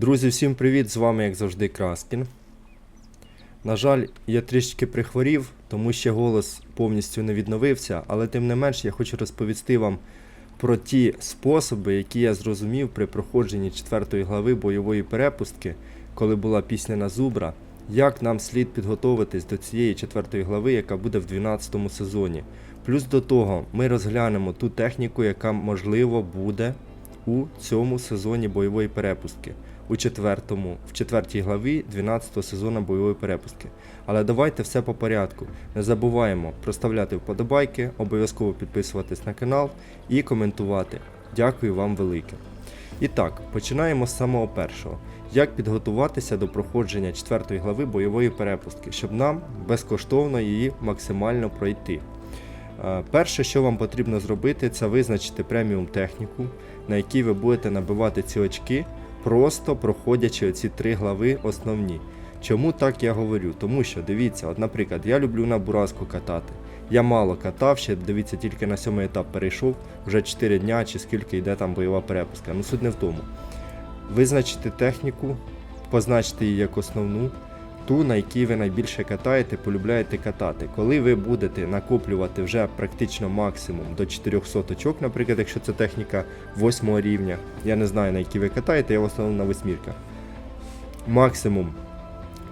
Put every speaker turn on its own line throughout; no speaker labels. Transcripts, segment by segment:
Друзі, всім привіт! З вами, як завжди, Краскін. На жаль, я трішки прихворів, тому ще голос повністю не відновився, але тим не менш я хочу розповісти вам про ті способи, які я зрозумів при проходженні 4 глави бойової перепустки, коли була пісня на зубра, як нам слід підготуватись до цієї 4 глави, яка буде в 12 сезоні. Плюс до того, ми розглянемо ту техніку, яка можливо буде у цьому сезоні бойової перепустки, у четвертому, в четвертій главі 12 сезону бойової перепустки. Але давайте все по порядку. Не забуваємо проставляти вподобайки, обов'язково підписуватись на канал і коментувати. Дякую вам велике. І так, починаємо з самого першого. Як підготуватися до проходження 4 глави бойової перепустки, щоб нам безкоштовно її максимально пройти. Е, Перше, що вам потрібно зробити, це визначити преміум техніку, на якій ви будете набивати ці очки, просто проходячи оці три глави основні. Чому так я говорю? Тому що дивіться, от, наприклад, я люблю на Буразку катати. Я мало катав, ще дивіться, тільки на сьомий етап перейшов, вже 4 дня чи скільки йде там бойова перепуска. Ну суть не в тому. Визначити техніку, позначити її як основну, ту, на якій ви найбільше катаєте, полюбляєте катати. Коли ви будете накоплювати вже практично максимум до 400 очок, наприклад, якщо це техніка 8 рівня, я не знаю на якій ви катаєте, я в основному на восьмірках. Максимум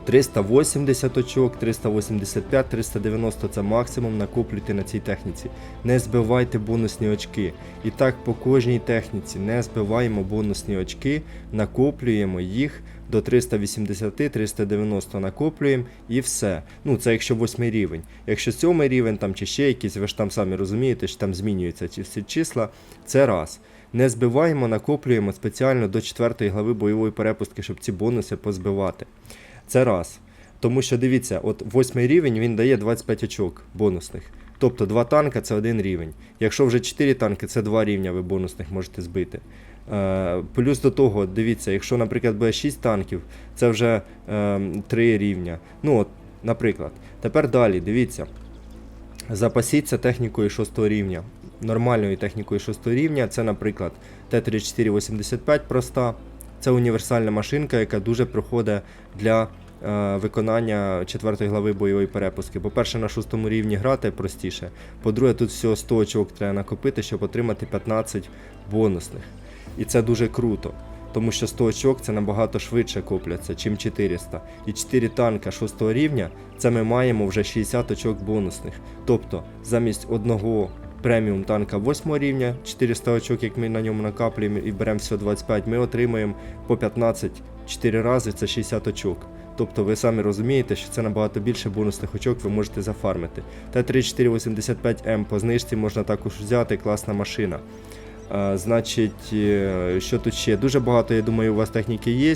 380 очок, 385, 390 це максимум накоплюйте на цій техніці. Не збивайте бонусні очки. І так по кожній техніці не збиваємо бонусні очки, накоплюємо їх до 380-390 накоплюємо і все. Ну це якщо 8 рівень. Якщо 7 рівень там чи ще якийсь, ви ж там самі розумієте, що там змінюються ці всі числа. Це раз. Не збиваємо, накоплюємо спеціально до 4 глави бойової перепустки, щоб ці бонуси позбивати. Це раз. Тому що дивіться, от 8 рівень він дає 25 очок бонусних. Тобто 2 танка це один рівень. Якщо вже 4 танки, це 2 рівня ви бонусних можете збити. Е, плюс до того, дивіться, якщо, наприклад, буде 6 танків, це вже е, 3 рівня. Ну, от, наприклад. Тепер далі, дивіться. Запасіться технікою 6 рівня. Нормальною технікою 6 рівня, це, наприклад, Т-3485 проста. Це універсальна машинка, яка дуже проходить для е, виконання 4 глави бойової перепустки. По-перше, на 6 рівні грати простіше. По-друге, тут всього 100 очок треба накопити, щоб отримати 15 бонусних. І це дуже круто. Тому що 100 очок це набагато швидше копляться, чим 400. І 4 танка 6 рівня це ми маємо вже 60 очок бонусних. Тобто замість одного преміум танка 8 рівня, 400 очок, як ми на ньому накаплюємо і беремо всього 25, ми отримуємо по 15 4 рази, це 60 очок. Тобто ви самі розумієте, що це набагато більше бонусних очок ви можете зафармити. Т-3485М по знижці можна також взяти, класна машина. А, значить, е, що тут ще? Дуже багато, я думаю, у вас техніки є.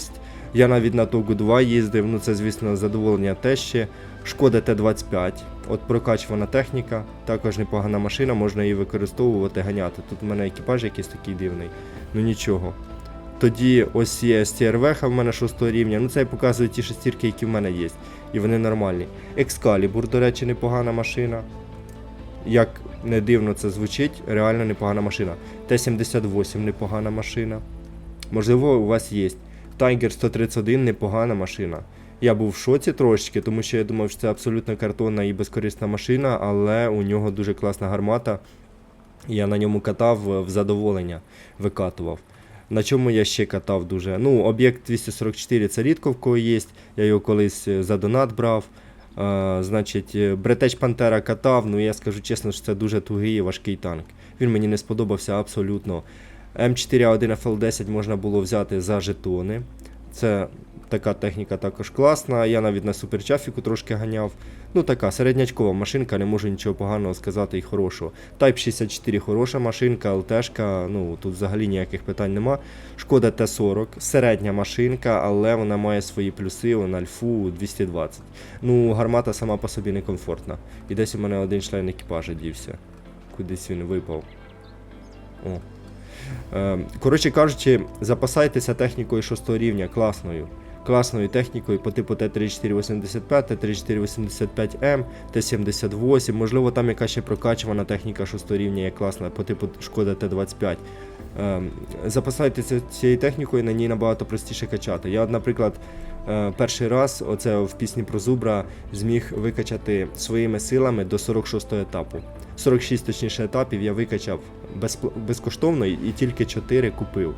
Я навіть на Тогу 2 їздив, ну це, звісно, задоволення те ще. Шкода Т-25. От прокачувана техніка, також непогана машина, можна її використовувати, ганяти. Тут у мене екіпаж якийсь такий дивний, ну нічого. Тоді ось є STRВХ в мене 6 рівня, ну це я показую ті шестірки, які в мене є. І вони нормальні. Excalibur, до речі, непогана машина. Як не дивно це звучить, реально непогана машина. Т-78 непогана машина. Можливо, у вас є. Tiger 131 непогана машина. Я був в шоці трошечки, тому що я думав, що це абсолютно картонна і безкорисна машина, але у нього дуже класна гармата. Я на ньому катав е, в задоволення, викатував. На чому я ще катав дуже? Ну, об'єкт 244 це рідко в кого є. Я його колись е, за донат брав. Е, значить, Бретеч Пантера катав, ну я скажу чесно, що це дуже тугий і важкий танк. Він мені не сподобався абсолютно. М4А1 FL10 можна було взяти за жетони. Це така техніка також класна. Я навіть на суперчафіку трошки ганяв. Ну така середнячкова машинка, не можу нічого поганого сказати і хорошого. Type 64 хороша машинка, ЛТшка, ну тут взагалі ніяких питань нема. Шкода Т-40, середня машинка, але вона має свої плюси, вона альфу 220. Ну, гармата сама по собі некомфортна. І десь у мене один член екіпажа дівся. Кудись він випав. О. Е, Коротше кажучи, запасайтеся технікою 6 рівня класною. класною технікою по типу Т-3485, Т-3485М, Т-78, можливо, там якась ще прокачувана техніка 6 рівня є класна по типу Шкода Т-25. Ем, Запасайтеся цією технікою, на ній набагато простіше качати. Я, наприклад, е, перший раз оце в пісні про Зубра зміг викачати своїми силами до 46 етапу. 46 точніше етапів я викачав безкоштовно і і тільки 4 купив.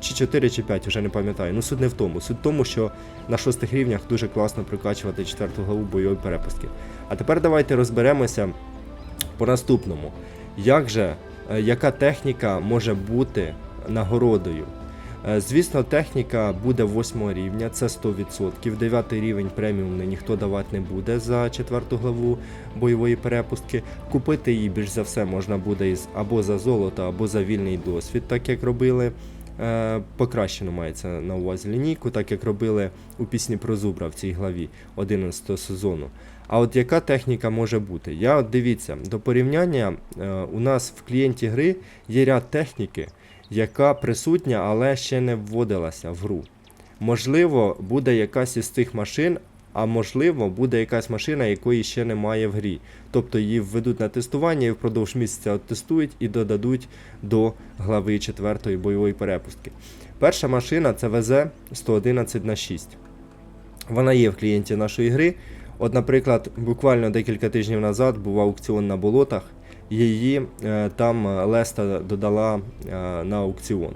Чи 4, чи 5, вже не пам'ятаю. Ну суть не в тому. Суть в тому, що на шостих рівнях дуже класно прокачувати четверту главу бойової перепустки. А тепер давайте розберемося по наступному. Як же, е, яка техніка може бути нагородою? Е, Звісно, техніка буде 8 рівня, це 100%. 9 рівень преміумний ніхто давати не буде за 4 главу бойової перепустки. Купити її більш за все можна буде або за золото, або за вільний досвід, так як робили. Е, покращено мається на увазі лінійку, так як робили у пісні про Зубра в цій главі 11 сезону. А от яка техніка може бути? Я дивіться, до порівняння е, у нас в клієнті гри є ряд техніки, яка присутня, але ще не вводилася в гру. Можливо, буде якась із цих машин, а можливо, буде якась машина, якої ще немає в грі. Тобто її введуть на тестування і впродовж місяця тестують і додадуть до глави 4 бойової перепустки. Перша машина це ВЗ 111 на 6. Вона є в клієнті нашої гри. От, наприклад, буквально декілька тижнів назад був аукціон на болотах. Її е, там е, Леста додала е, на аукціон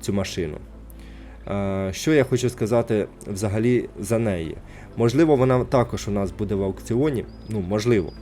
цю машину. Що я хочу сказати взагалі за неї? Можливо, вона також у нас буде в аукціоні. Ну, можливо.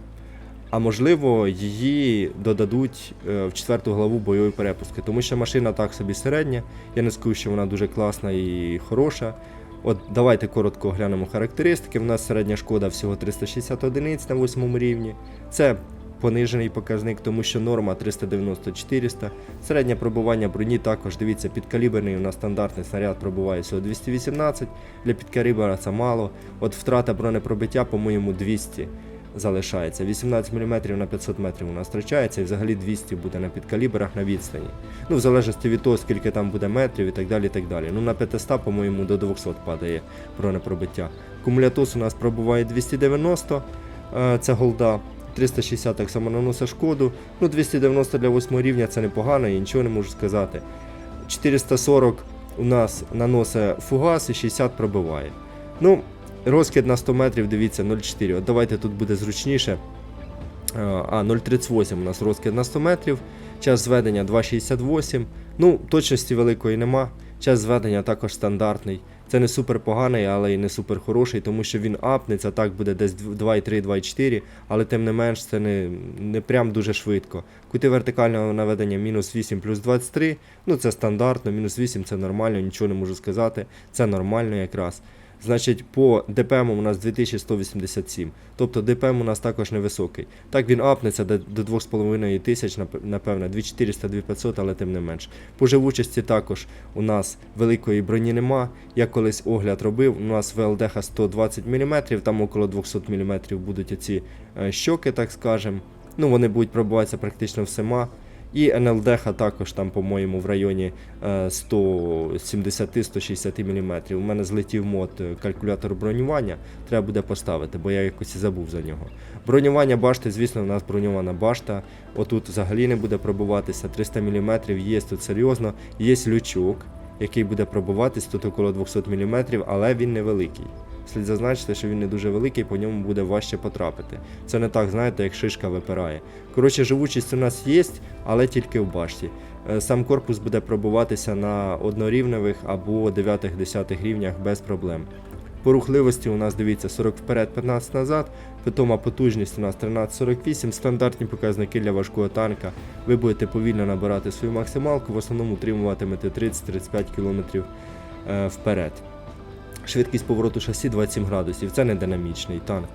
А можливо, її додадуть в четверту главу бойової перепустки, тому що машина так собі середня. Я не скажу, що вона дуже класна і хороша. От давайте коротко оглянемо характеристики. У нас середня шкода всього 360 одиниць на 8 рівні. Це понижений показник, тому що норма 390-400. Середнє пробування броні також, дивіться, підкаліберний у нас стандартний снаряд пробуває всього 218. Для підкалібера це мало. От втрата бронепробиття, по-моєму, 200 залишається. 18 мм на 500 метрів у нас втрачається, і взагалі 200 буде на підкаліберах на відстані. Ну, в залежності від того, скільки там буде метрів і так далі. і так далі. Ну, на 500, по-моєму, до 200 падає бронепробиття. Кумулятус у нас пробуває 290, е, це голда. 360 так само наносить шкоду. Ну, 290 для 8 рівня це непогано, я нічого не можу сказати. 440 у нас наносить фугас і 60 пробиває. Ну, розкид на 100 метрів, дивіться, 0,4. От давайте тут буде зручніше. А, 0,38 у нас розкид на 100 метрів. Час зведення 2,68. Ну, точності великої нема. Час зведення також стандартний. Це не супер поганий, але і не супер хороший, тому що він апнеться, так буде десь 2,3, 2,4, але тим не менш це не, не прям дуже швидко. Кути вертикального наведення мінус 8 плюс 23, ну це стандартно, мінус 8 це нормально, нічого не можу сказати. Це нормально якраз. Значить, по ДПМ у нас 2187. Тобто ДПМ у нас також невисокий. Так він апнеться до, до 2,5 тисяч, нап- напевне, 2400, 2500, але тим не менш. По живучості також у нас великої броні нема. Я колись огляд робив, у нас ВЛДХ 120 мм, там около 200 мм будуть оці е, щоки, так скажем. Ну, вони будуть пробуватися практично всіма. І НЛДХ також там, по-моєму, в районі е, 170-160 мм. У мене злетів мод е, калькулятор бронювання, треба буде поставити, бо я якось забув за нього. Бронювання башти, звісно, у нас броньована башта. Отут взагалі не буде пробуватися. 300 мм є тут серйозно. Є лючок, який буде пробуватись тут около 200 мм, але він невеликий. Слід зазначити, що він не дуже великий, по ньому буде важче потрапити. Це не так, знаєте, як шишка випирає. Коротше, живучість у нас є, але тільки в башті. Е, Сам корпус буде пробуватися на однорівневих або 9-10 рівнях без проблем. По рухливості у нас дивіться 40 вперед, 15 назад, питома потужність у нас 13,48, стандартні показники для важкого танка. Ви будете повільно набирати свою максималку, в основному утримуватимете 30-35 км вперед. Швидкість повороту шасі 27 градусів, це не динамічний танк.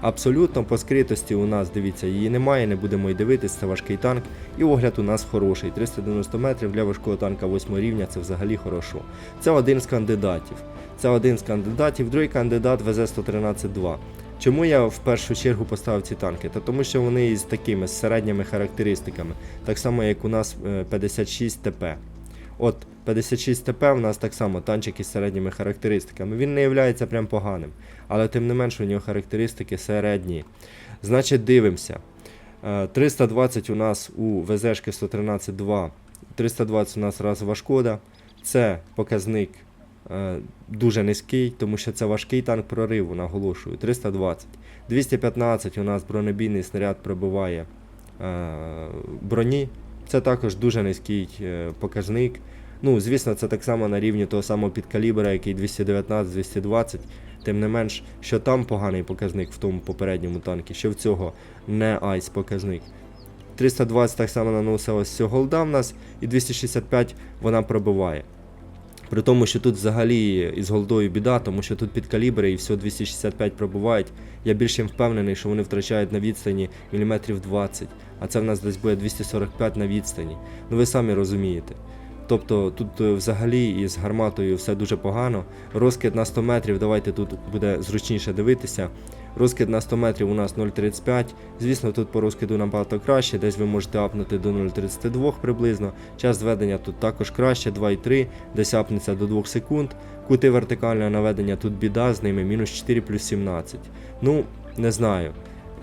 Абсолютно по скритості у нас, дивіться, її немає, не будемо й дивитись, це важкий танк. І огляд у нас хороший. 390 метрів для важкого танка 8 рівня це взагалі хорошо. Це один з кандидатів. Це один з кандидатів, другий кандидат ВЗ-113-2. Чому я в першу чергу поставив ці танки? Та тому що вони із такими з середніми характеристиками, так само як у нас е, 56 ТП. От 56 ТП у нас так само танчик із середніми характеристиками. Він не є прям поганим, але тим не менше у нього характеристики середні. Значить, дивимося. Е, 320 у нас у ВЗшки 113.2, 320 у нас разова шкода. Це показник е, дуже низький, тому що це важкий танк прориву, наголошую. 320. 215 у нас бронебійний снаряд пробиває е, броні. Це також дуже низький е, показник. Ну, звісно, це так само на рівні того самого підкалібра, який 219-220. Тим не менш, що там поганий показник в тому попередньому танкі, що в цього не айс показник. 320 так само наносилось цього голда в нас, і 265 вона пробиває. При тому, що тут взагалі із голдою біда, тому що тут під калібри і все 265 пробувають. Я більш чим впевнений, що вони втрачають на відстані міліметрів 20, а це в нас десь буде 245 на відстані. Ну ви самі розумієте. Тобто тут е, взагалі із гарматою все дуже погано. Розкид на 100 метрів, давайте тут буде зручніше дивитися. Розкид на 100 метрів у нас 0,35. Звісно, тут по розкиду набагато краще, десь ви можете апнути до 0,32 приблизно. Час зведення тут також краще, 2,3, десь апнеться до 2 секунд. Кути вертикального наведення тут біда з ними, мінус 4 плюс 17. Ну, не знаю.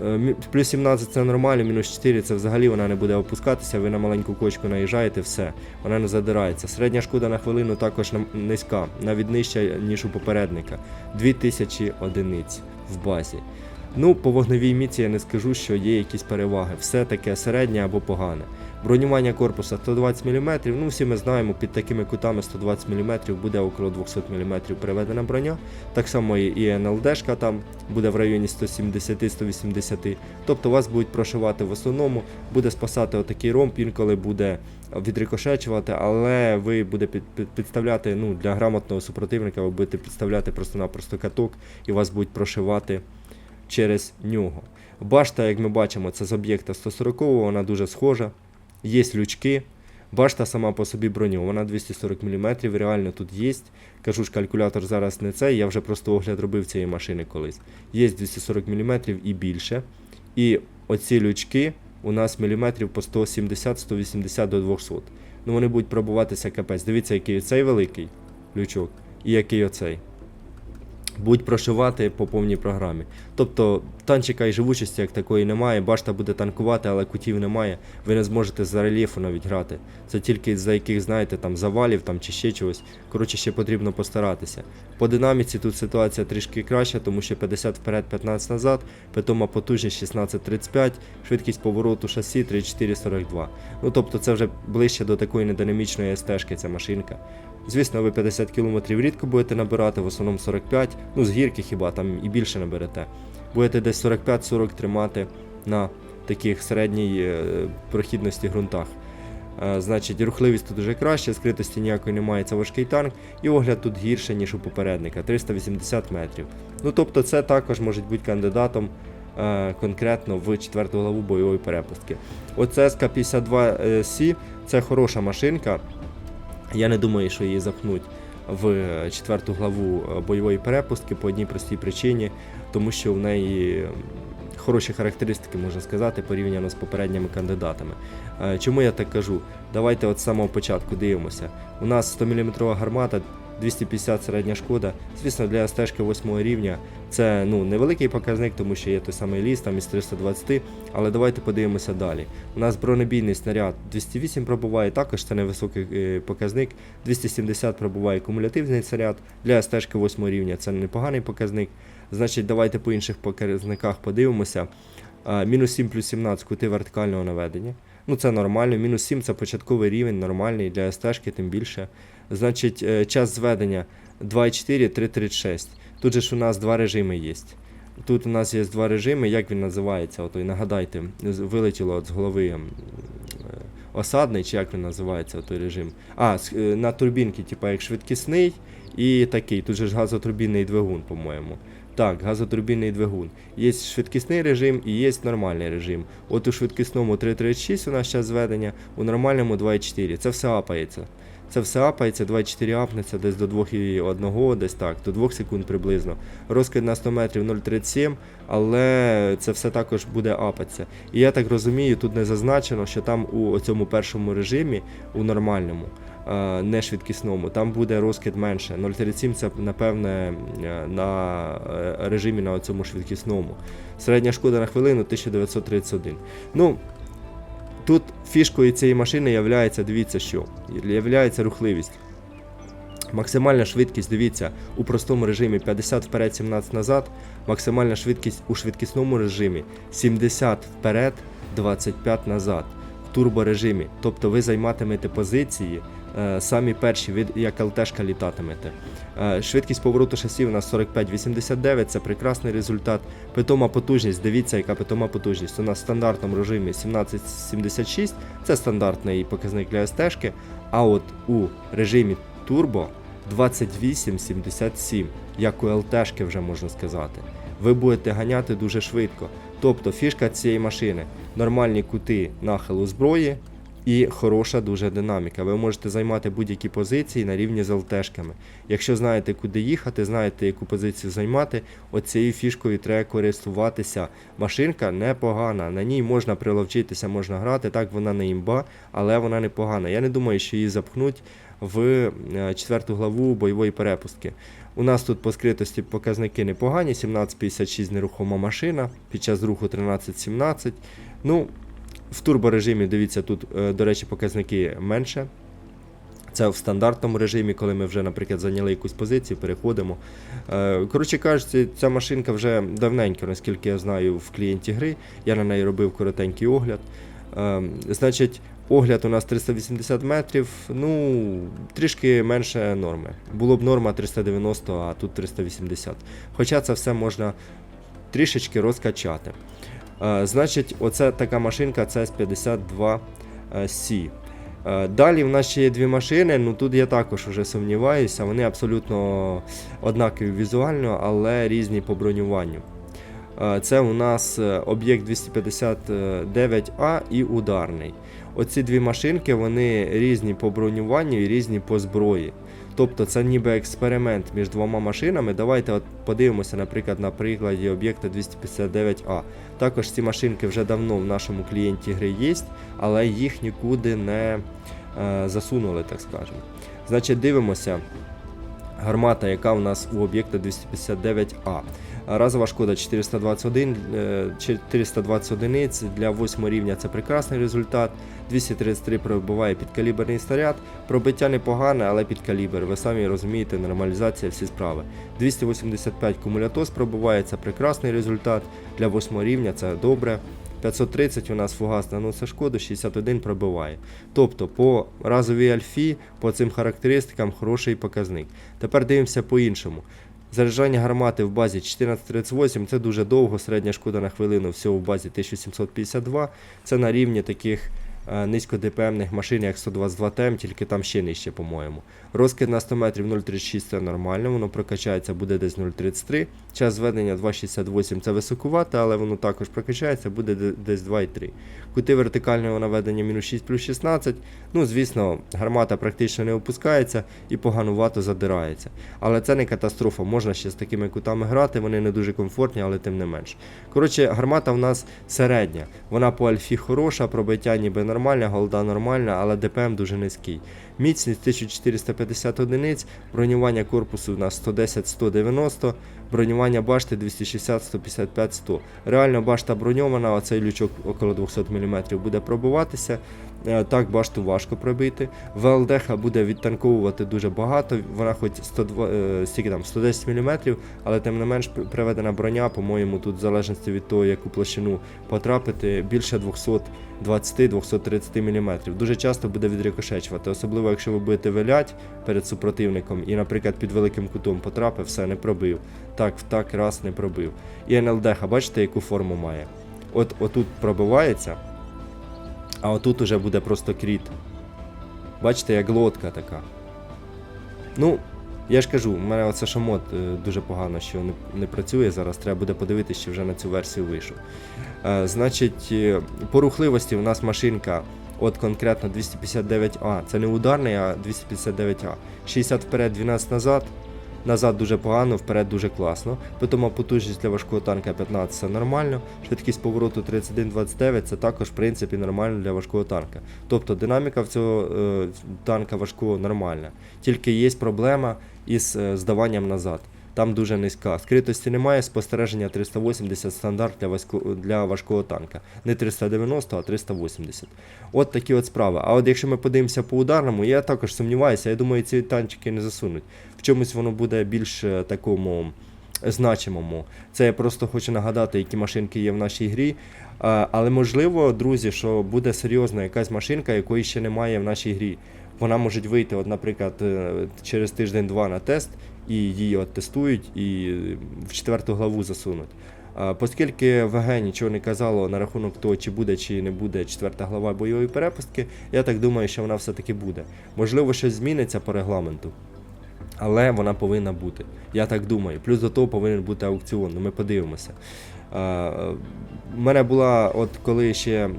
Е, Плюс 17 це нормально, мінус 4 це взагалі вона не буде опускатися, ви на маленьку кочку наїжджаєте, все, вона не задирається. Середня шкода на хвилину також низька, навіть нижча, ніж у попередника. 2000 одиниць в базі. Ну, по вогневій міці я не скажу, що є якісь переваги. Все таке середнє або погане. Бронювання корпуса 120 мм. Ну, всі ми знаємо, під такими кутами 120 мм буде около 200 мм приведена броня. Так само і НЛДшка там буде в районі 170-180. Тобто вас будуть прошивати в основному, буде спасати отакий ромб, інколи буде відрикошечувати, але ви будете під, під- підставляти ну, для грамотного супротивника, ви будете підставляти просто-напросто каток і вас будуть прошивати через нього. Башта, як ми бачимо, це з об'єкта 140, вона дуже схожа. Є лючки. Башта сама по собі броню, вона 240 мм, реально тут є. Кажу ж, калькулятор зараз не цей, я вже просто огляд робив цієї машини колись. Є 240 мм і більше. І оці лючки у нас міліметрів по 170-180 до 200. Ну вони будуть пробуватися капець. Дивіться, який цей великий лючок і який оцей. Будуть прошивати по повній програмі. Тобто танчика і живучості як такої немає, башта буде танкувати, але кутів немає. Ви не зможете за рельєфу навіть грати. Це тільки за яких, знаєте, там завалів там, чи ще чогось. Коротше, ще потрібно постаратися. По динаміці тут ситуація трішки краща, тому що 50 вперед, 15 назад, питома потужність 16.35, швидкість повороту шасі 34.42. Ну тобто це вже ближче до такої нединамічної стежки ця машинка. Звісно, ви 50 км рідко будете набирати, в основному 45, ну з гірки хіба там і більше наберете. Будете десь 45-40 тримати на таких середній е, прохідності ґрунтах. Е, Значить, рухливість тут вже краще, скритості ніякої немає, це важкий танк, і огляд тут гірше, ніж у попередника 380 метрів. Ну тобто це також може бути кандидатом е, конкретно в четверту главу бойової перепустки. Оце СК-52С це хороша машинка. Я не думаю, що її запхнуть в четверту главу е, бойової перепустки по одній простій причині, тому що в неї хороші характеристики, можна сказати, порівняно з попередніми кандидатами. Е, Чому я так кажу? Давайте от з самого початку дивимося. У нас 100 мм гармата, 250 середня шкода. Звісно, для стежки 8 рівня це ну, невеликий показник, тому що є той самий ліс, там із 320, але давайте подивимося далі. У нас бронебійний снаряд 208 пробуває, також це невисокий е, показник. 270 пробуває кумулятивний снаряд. Для стежки 8 рівня це непоганий показник. Значить, давайте по інших показниках подивимося. Мінус 7 плюс 17 кути вертикального наведення. Ну це нормально. Мінус 7 це початковий рівень, нормальний для стежки, тим більше. Значить, е, час зведення 2,4, 3,36. Тут же ж у нас два режими є. Тут у нас є два режими, як він називається? Ото, нагадайте, вилетіло от з голови е, осадний, чи як він називається той режим. А, е, на турбінки, типу як швидкісний і такий. Тут же ж газотурбінний двигун, по-моєму. Так, газотурбінний двигун. Є швидкісний режим і є нормальний режим. От у швидкісному 3.36 у нас час зведення, у нормальному 2.4. Це все апається. Це все апається, 2.4 апнеться десь до 2.1, десь так, до 2 секунд приблизно. Розкид на 100 метрів 0.37, але це все також буде апатися. І я так розумію, тут не зазначено, що там у цьому першому режимі, у нормальному, е, не швидкісному, там буде розкид менше. 0,37 це напевне е, на е, режимі на цьому швидкісному. Середня шкода на хвилину 1931. Ну, тут фішкою цієї машини є, дивіться що, являється рухливість. Максимальна швидкість, дивіться, у простому режимі 50 вперед, 17 назад. Максимальна швидкість у швидкісному режимі 70 вперед, 25 назад. Турборежимі. Тобто ви займатимете позиції е, самі перші, ви як ЛТшка літатимете. Е, швидкість повороту шасі у нас 45-89, це прекрасний результат. Питома потужність, дивіться, яка питома потужність. У нас в стандартному режимі 1776, це стандартний показник для СТшки. А от у режимі турбо 2877, як у ЛТшки вже можна сказати. Ви будете ганяти дуже швидко. Тобто фішка цієї машини нормальні кути нахилу зброї і хороша дуже динаміка. Ви можете займати будь-які позиції на рівні з ЛТшками. Якщо знаєте, куди їхати, знаєте, яку позицію займати, оцією фішкою треба користуватися. Машинка непогана, на ній можна приловчитися, можна грати. Так, вона не імба, але вона непогана. Я не думаю, що її запхнуть в е, четверту главу бойової перепустки. У нас тут по скритості показники непогані, 1756 нерухома машина, під час руху 1317. Ну, в турборежимі, дивіться, тут, е, до речі, показники менше. Це в стандартному режимі, коли ми вже, наприклад, зайняли якусь позицію, переходимо. Е, Коротше кажучи, ця машинка вже давненько, наскільки я знаю, в клієнті гри. Я на неї робив коротенький огляд. Е, Значить, огляд у нас 380 метрів, ну, трішки менше норми. Було б норма 390, а тут 380. Хоча це все можна трішечки розкачати. Е, Значить, оце така машинка CS52 C. Е, Далі в нас ще є дві машини, ну тут я також вже сумніваюся, вони абсолютно однакові візуально, але різні по бронюванню. Е, Це у нас е, об'єкт 259А і ударний. Оці дві машинки вони різні по бронюванню і різні по зброї. Тобто це ніби експеримент між двома машинами. Давайте от подивимося, наприклад, на прикладі об'єкта 259А. Також ці машинки вже давно в нашому клієнті гри є, але їх нікуди не е, засунули, так скажемо. Значить, дивимося. Гармата, яка у нас у об'єкта 259А. Разова шкода 421, е, 420 одиниць для 8 рівня це прекрасний результат. 233 пробиває підкаліберний снаряд. Пробиття непогане, але під калібр. Ви самі розумієте, нормалізація всі справи. 285 кумулятос пробиває, це прекрасний результат. Для 8 рівня це добре. 530 у нас фугас наносить шкоду, 61 пробиває. Тобто по разовій альфі, по цим характеристикам хороший показник. Тепер дивимося по-іншому. Заряджання гармати в базі 1438 це дуже довго, середня шкода на хвилину всього в базі 1752. Це на рівні таких е, низькодепемних машин, як 122 ТМ, тільки там ще нижче, по-моєму. Розкид на 100 метрів 0,36 це нормально, воно прокачається, буде десь 0,33. Час зведення 2,68 це високувате, але воно також прокачається, буде десь 2,3. Кути вертикального наведення мінус 6 плюс 16. Ну, звісно, гармата практично не опускається і поганувато задирається. Але це не катастрофа, можна ще з такими кутами грати, вони не дуже комфортні, але тим не менш. Коротше, гармата в нас середня. Вона по альфі хороша, пробиття ніби нормальне, голда нормальна, але ДПМ дуже низький. Міцність 1450 одиниць, бронювання корпусу у нас 110-190, бронювання башти 260-155-100. Реально башта броньована, оцей лючок около 200 мм буде пробиватися. Е, Так, башту важко пробити. ВЛДХ буде відтанковувати дуже багато. Вона хоч 102, е, стільки там, 110 мм, але тим не менш приведена броня, по-моєму, тут в залежності від того, яку площину потрапити, більше 220-230 мм. Дуже часто буде відрикошечувати, особливо якщо ви будете вилять перед супротивником і, наприклад, під великим кутом потрапив, все не пробив. Так, так раз не пробив. І НЛДХ, бачите, яку форму має? От отут пробивається. А отут уже буде просто кріт. Бачите, як лодка така. Ну, я ж кажу, у мене оце шамот е, дуже погано, що не, не працює зараз. Треба буде подивитися, чи вже на цю версію вийшов. Е, значить, е, по рухливості у нас машинка, от конкретно 259А. Це не ударний, а 259А. 60 вперед, 12 назад. Назад дуже погано, вперед дуже класно. Питома потужність для важкого танка 15 це нормально. Швидкість повороту 31-29 це також в принципі нормально для важкого танка. Тобто динаміка в цього е, танка важкого нормальна. Тільки є проблема із е, здаванням назад. Там дуже низька. Скритості немає, спостереження 380 стандарт для, васько- для важкого танка. Не 390, а 380. От такі от справи. А от якщо ми подивимося по ударному, я також сумніваюся, я думаю, ці танчики не засунуть. В чомусь воно буде більш е, такому значимому. Це я просто хочу нагадати, які машинки є в нашій грі. Але можливо, друзі, що буде серйозна якась машинка, якої ще немає в нашій грі. Вона може вийти, от, наприклад, е, через тиждень-два на тест, і її от тестують і в четверту главу засунуть. Оскільки ВГ нічого не казало на рахунок того, чи буде чи не буде четверта глава бойової перепустки, я так думаю, що вона все-таки буде. Можливо, щось зміниться по регламенту. Але вона повинна бути. Я так думаю. Плюс до того повинен бути аукціон. Ну, ми подивимося. Е, У мене була, от коли ще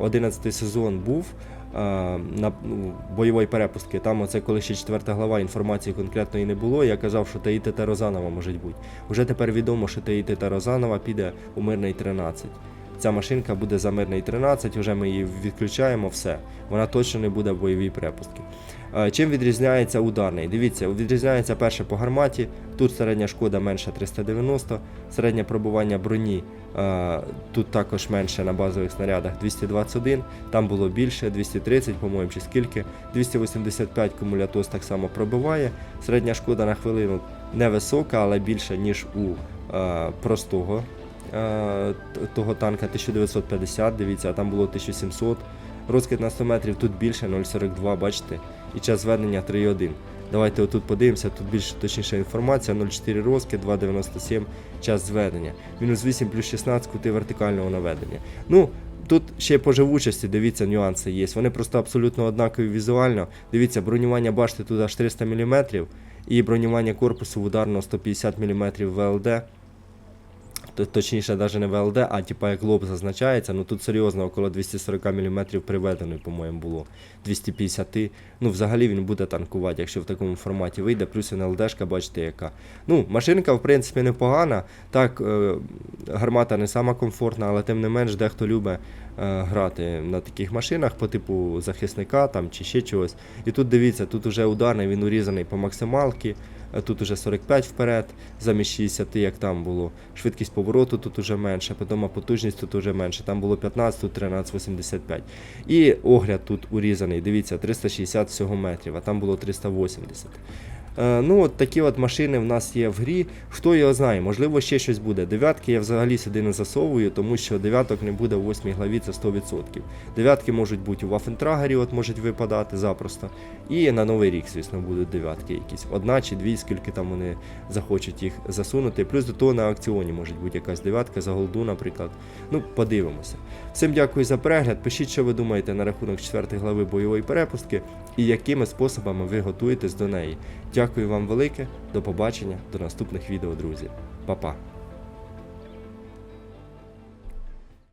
11 сезон був е, на ну, бойової перепустки, там оце коли ще четверта глава інформації конкретної не було, я казав, що Таїти та Розанова може бути. Уже тепер відомо, що Таїти та Розанова піде у мирний 13. Ця машинка буде за мирний 13, вже ми її відключаємо, все. Вона точно не буде в бойовій перепустці. Е, Чим відрізняється ударний? Дивіться, відрізняється перше по гарматі. Тут середня шкода менша 390, середнє пробування броні е, тут також менше на базових снарядах 221, там було більше 230, по-моєму, чи скільки. 285 кумулятос так само пробиває. Середня шкода на хвилину невисока, але більша, ніж у е, простого е, того танка 1950, дивіться, а там було 1700. Розкид на 100 метрів тут більше 0,42, бачите? І час зведення 3,1. Давайте отут подивимося, тут більш точніша інформація, 0,4 розки, 2,97 час зведення. Мінус 8 плюс 16 кути вертикального наведення. Ну, тут ще по живучості, дивіться, нюанси є. Вони просто абсолютно однакові візуально. Дивіться, бронювання башти тут аж 300 мм і бронювання корпусу в ударного 150 мм ВЛД. Точніше, навіть не ВЛД, а типа як лоб зазначається. Ну тут серйозно около 240 мм приведений, по-моєму, було. 250. Ну, взагалі він буде танкувати, якщо в такому форматі вийде, плюс НЛДшка, бачите, яка. Ну, машинка, в принципі, непогана. Так, е, гармата не сама комфортна, але тим не менш дехто любить е, грати на таких машинах по типу захисника там, чи ще чогось. І тут дивіться, тут уже ударний, він урізаний по максималки. Тут уже 45 вперед, замість 60, як там було. Швидкість повороту тут уже менше, потім потужність тут уже менше. Там було 15, тут 13,85. І огляд тут урізаний, дивіться, 360 всього метрів, а там було 380. Е, ну, от такі от машини в нас є в грі. Хто його знає, можливо, ще щось буде. Дев'ятки я взагалі сюди не засовую, тому що дев'яток не буде в восьмій главі, це 100%. Дев'ятки можуть бути у Вафентрагері, от можуть випадати запросто. І на новий рік, звісно, будуть дев'ятки якісь. Одна чи дві, скільки там вони захочуть їх засунути. Плюс до того на аукціоні може бути якась дев'ятка за голду, наприклад. Ну, подивимося. Всім дякую за перегляд. Пишіть, що ви думаєте на рахунок 4 глави бойової перепустки і якими способами ви готуєтесь до неї. Дякую вам велике, до побачення, до наступних відео, друзі. Па-па.